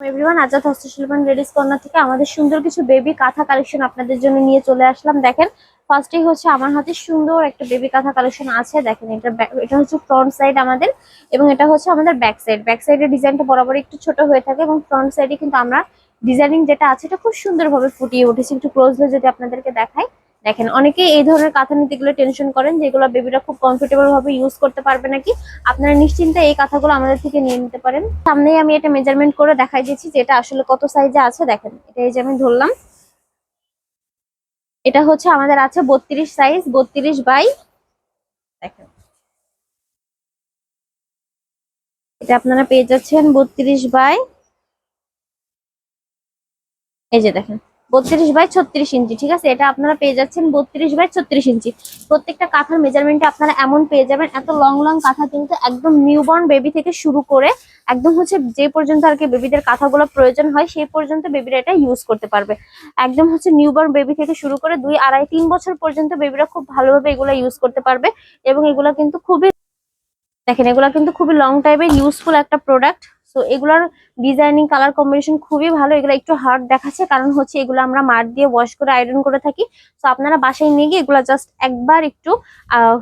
Everyone Azad হস্তশিল্প ladies corner থেকে আমাদের সুন্দর কিছু বেবি কাঁথা কালেকশন আপনাদের জন্য নিয়ে চলে আসলাম। দেখেন ফার্স্টেই হচ্ছে আমার হাতে সুন্দর একটা বেবি কাঁথা কালেকশন আছে। দেখেন, এটা এটা হচ্ছে ফ্রন্ট সাইড আমাদের এবং এটা হচ্ছে আমাদের ব্যাক সাইড ব্যাক সাইডের ডিজাইনটা বরাবর একটু ছোট হয়ে থাকে এবং ফ্রন্ট সাইডে কিন্তু আমরা ডিজাইনিং যেটা আছে, এটা খুব সুন্দরভাবে ফুটিয়ে উঠেছি। একটু ক্লোজলি যদি আপনাদেরকে দেখাই দেখেন, অনেকেই এই ধরনের কাঁথা নিতে গেলে টেনশন করেন, যেগুলো বেবিরা খুব কমফোর্টেবল ভাবে ইউজ করতে পারবে নাকি। আপনারা নিশ্চিন্তে এই কাঁথাগুলো আমাদের থেকে নিয়ে নিতে পারেন। সামনেই আমি এটা মেজারমেন্ট করে দেখাই দিচ্ছি যে এটা আসলে কত সাইজে আছে। দেখেন, এটা এই যে আমি ধরলাম। এটা হচ্ছে আমাদের আছে বত্রিশ সাইজ বত্রিশ বাই দেখেন। এটা আপনারা পেয়ে যাচ্ছেন বত্রিশ বাই এই যে দেখেন। বত্রিশ বাই ছত্রিশ ইঞ্চি, ঠিক আছে? এটা আপনারা পেয়ে যাচ্ছেন বত্রিশ বাই ছত্রিশ ইঞ্চি। প্রত্যেকটা কাঁথার মেজারমেন্টে আপনারা এমন পেয়ে যাবেন, এত লং লং কাঁথা কিন্তু একদম নিউবর্ন বেবি থেকে শুরু করে একদম হচ্ছে যে পর্যন্ত আর কি বেবিদের কাঁথাগুলো প্রয়োজন হয়, সেই পর্যন্ত বেবিরা এটা ইউজ করতে পারবে। একদম হচ্ছে নিউবর্ন বেবি থেকে শুরু করে দুই, আড়াই, তিন বছর পর্যন্ত বেবিরা খুব ভালোভাবে এগুলো ইউজ করতে পারবে এবং এগুলো কিন্তু খুবই দেখেন, এগুলো কিন্তু খুবই লং টাইপের ইউজফুল একটা প্রোডাক্ট সো এগুলোর ডিজাইনিং কালার কম্বিনেশন খুবই ভালো। এগুলো একটু হার্ড দেখাচ্ছে, কারণ হচ্ছে এগুলো আমরা মার দিয়ে ওয়াশ করে আয়রন করে থাকি। তো আপনারা বাসায় নিয়ে গিয়ে এগুলো জাস্ট একবার একটু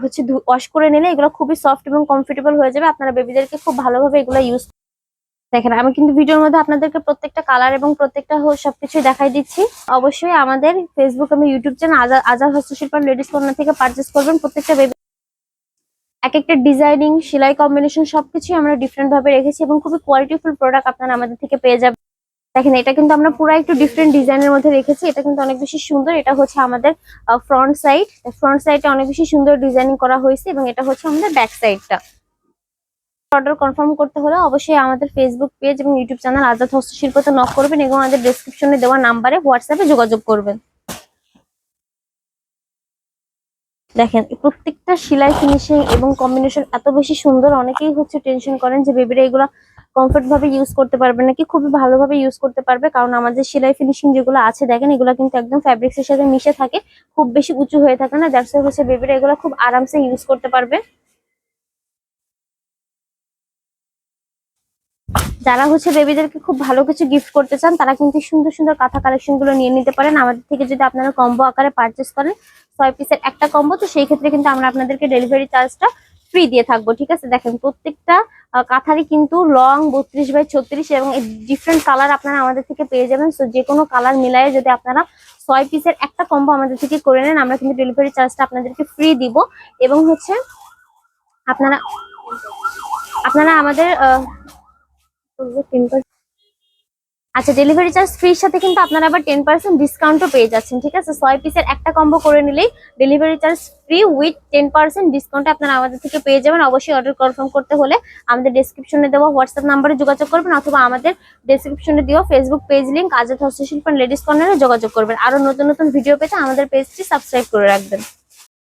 হচ্ছে ওয়াশ করে নিলে এগুলো খুবই সফট এবং কমফোর্টেবল হয়ে যাবে। আপনারা বেবিদেরকে খুব ভালোভাবে এগুলো ইউজ দেখেন, আমি কিন্তু ভিডিওর মধ্যে আপনাদেরকে প্রত্যেকটা কালার এবং প্রত্যেকটা সবকিছু দেখাই দিচ্ছি। অবশ্যই আমাদের ফেসবুক এবং ইউটিউব চ্যানেল আজাদ আজাদ হস্তশিল্প লেডিস কর্নার থেকে পারচেস করবেন। প্রত্যেকটা বেবি এক একটা ডিজাইনিং সেলাই কম্বিনেশন সবকিছুই আমরা ডিফারেন্ট ভাবে রেখেছি এবং খুবই কোয়ালিটিফুল প্রোডাক্ট আপনারা আমাদের থেকে পেয়ে যাবেন। দেখেন, এটা কিন্তু আমরা পুরো একটু ডিফারেন্ট ডিজাইনের মধ্যে রেখেছি। এটা কিন্তু অনেক বেশি সুন্দর। এটা হচ্ছে আমাদের ফ্রন্ট সাইড ফ্রন্ট সাইডে অনেক বেশি সুন্দর ডিজাইনিং করা হয়েছে এবং এটা হচ্ছে আমাদের ব্যাক সাইডটা অর্ডার কনফার্ম করতে হলে অবশ্যই আমাদের ফেসবুক পেজ এবং ইউটিউব চ্যানেল আজাদ হস্তশিল্পতে নক করবেন এবং আমাদের ডেসক্রিপশনে দেওয়া নাম্বারে হোয়াটসঅ্যাপে যোগাযোগ করবেন। দেখেন প্রত্যেকটা সেলাই ফিনিশিং এবং কম্বিনেশন এত বেশি সুন্দর। অনেকেই হচ্ছে টেনশন করেন যে, বেবিরা এগুলো কমফর্ট ভাবে ইউজ করতে পারবে নাকি? খুবই ভালোভাবে ইউজ করতে পারবে। কারণ আমাদের সেলাই ফিনিশিং যেগুলো আছে, দেখেন, এগুলো কিন্তু একদম ফ্যাব্রিক্সের সাথে মিশে থাকে। খুব বেশি উঁচু হয়ে থাকে না। দ্যাটস হচ্ছে বেবিরা এগুলো খুব আরামসে ইউজ করতে পারবে। যারা হচ্ছে বেবিদেরকে খুব ভালো কিছু গিফট করতে চান, তারা কিন্তু সুন্দর সুন্দর কাঁথা কালেকশনগুলো নিয়ে নিতে পারেন। আমাদের থেকে যদি আপনারা কম্বো আকারে পারচেস করেন, ছয় পিসের একটা কম্বো তো সেই ক্ষেত্রে কিন্তু আমরা আপনাদেরকে ডেলিভারি চার্জটা ফ্রি দিয়ে থাকব, ঠিক আছে? দেখেন প্রত্যেকটা কাঁথারই কিন্তু লং বত্রিশ বাই ছত্রিশ এবং ডিফারেন্ট কালার আপনারা আমাদের থেকে পেয়ে যাবেন। সো যে কোনো কালার মিলায়ে যদি আপনারা ছয় পিসের একটা কম্বো আমাদের থেকে করে নেন, আমরা কিন্তু ডেলিভারি চার্জটা আপনাদেরকে ফ্রি দিব। এবং হচ্ছে, আপনারা আপনারা আমাদের 10% আচ্ছা ডেলিভারি চার্জ ফ্রির সাথে কিন্তু আপনারা আবার টেন পার্সেন্ট ডিসকাউন্টও পেয়ে যাচ্ছেন, ঠিক আছে? ছয় পিসের একটা কম্বো করে নিলেই delivery charge free with ten percent discount আপনারা আমাদের থেকে পেয়ে যাবেন। অবশ্যই অর্ডার কনফার্ম করতে হলে আমাদের ডেসক্রিপশনে দেওয়া হোয়াটসঅ্যাপ নাম্বারে যোগাযোগ করবেন অথবা আমাদের ডেসক্রিপশনে দেওয়া ফেসবুক পেজ লিঙ্ক আজাদ হস্তশিল্প লেডিস কর্নারে যোগাযোগ করবেন। আরও নতুন নতুন ভিডিও পেতে আমাদের পেজটি সাবস্ক্রাইব করে রাখবেন।